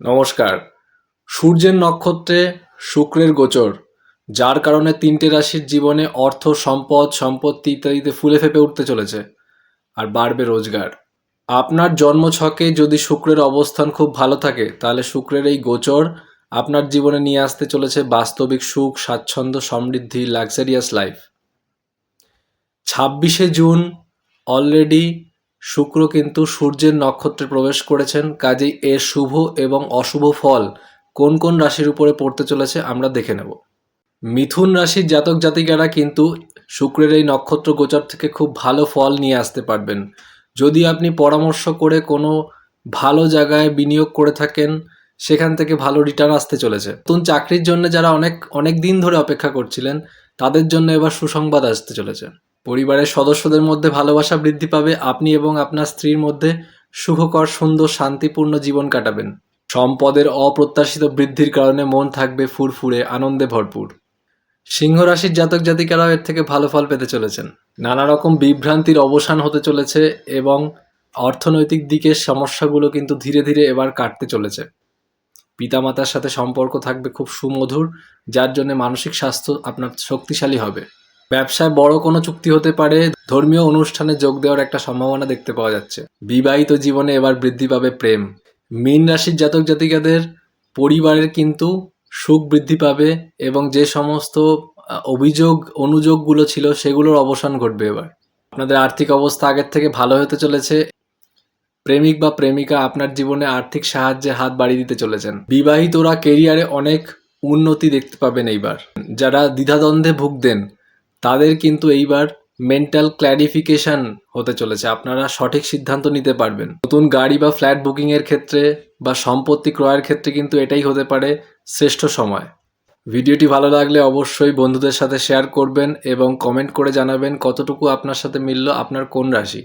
নমস্কার। সূর্যের নক্ষত্রে শুক্রের গোচর, যার কারণে তিনটে রাশির জীবনে অর্থ, সম্পদ, সম্পত্তি ইত্যাদিতে ফুলে ফেপে উঠতে চলেছে আর বাড়বে রোজগার। আপনার জন্ম ছকে যদি শুক্রের অবস্থান খুব ভালো থাকে, তাহলে শুক্রের এই গোচর আপনার জীবনে নিয়ে আসতে চলেছে বাস্তবিক সুখ, স্বাচ্ছন্দ্য, সমৃদ্ধি লাক্সারিয়াস লাইফ ছাব্বিশে জুন অলরেডি শুক্র কিন্তু সূর্যের নক্ষত্রে প্রবেশ করেছেন, কাজেই এর শুভ এবং অশুভ ফল কোন কোন রাশির উপরে পড়তে চলেছে আমরা দেখে নেব। মিথুন রাশির জাতক জাতিকারা কিন্তু শুক্রের এই নক্ষত্র গোচর থেকে খুব ভালো ফল নিয়ে আসতে পারবেন। যদি আপনি পরামর্শ করে কোনো ভালো জায়গায় বিনিয়োগ করে থাকেন, সেখান থেকে ভালো রিটার্ন আসতে চলেছে। নতুন চাকরির জন্য যারা অনেক অনেক দিন ধরে অপেক্ষা করছিলেন, তাদের জন্য এবার সুসংবাদ আসতে চলেছে। পরিবারের সদস্যদের মধ্যে ভালোবাসা বৃদ্ধি পাবে, আপনি এবং আপনার স্ত্রীর মধ্যে সুখকর, সুন্দর, শান্তিপূর্ণ জীবন কাটাবেন। সম্পদের অপ্রত্যাশিত বৃদ্ধির কারণে মন থাকবে ফুরফুরে, আনন্দে ভরপুর। সিংহ রাশির জাতক জাতিকারাও এর থেকে ভালো ফল পেতে চলেছেন। নানা রকম বিভ্রান্তির অবসান হতে চলেছে এবং অর্থনৈতিক দিকের সমস্যাগুলো কিন্তু ধীরে ধীরে এবার কাটতে চলেছে। পিতামাতার সাথে সম্পর্ক থাকবে খুব সুমধুর, যার জন্য মানসিক স্বাস্থ্য আপনার শক্তিশালী হবে। ব্যবসায় বড় কোনো চুক্তি হতে পারে, ধর্মীয় অনুষ্ঠানে যোগ দেওয়ার একটা সম্ভাবনা দেখতে পাওয়া যাচ্ছে। বিবাহিত জীবনে এবার বৃদ্ধি পাবে প্রেম। মীন রাশির জাতক জাতিকাদের পরিবারের কিন্তু সুখ বৃদ্ধি পাবে এবং যে সমস্ত অভিযোগ, অনুযোগগুলো ছিল সেগুলোর অবসান ঘটবে এবার। আপনাদের আর্থিক অবস্থা আগের থেকে ভালো হতে চলেছে। প্রেমিক বা প্রেমিকা আপনার জীবনে আর্থিক সাহায্যে হাত বাড়িয়ে দিতে চলেছেন। বিবাহিতরা কেরিয়ারে অনেক উন্নতি দেখতে পাবেন এইবার। যারা দ্বিধাদ্বন্দ্বে ভুগতেন তাদের কিন্তু এইবার মেন্টাল ক্ল্যারিফিকেশন হতে চলেছে। আপনারা সঠিক সিদ্ধান্ত নিতে পারবেন। নতুন গাড়ি বা ফ্ল্যাট বুকিংয়ের ক্ষেত্রে বা সম্পত্তি ক্রয়ের ক্ষেত্রে কিন্তু এটাই হতে পারে শ্রেষ্ঠ সময়। ভিডিওটি ভালো লাগলে অবশ্যই বন্ধুদের সাথে শেয়ার করবেন এবং কমেন্ট করে জানাবেন কতটুকু আপনার সাথে মিলল আপনার কোন রাশি।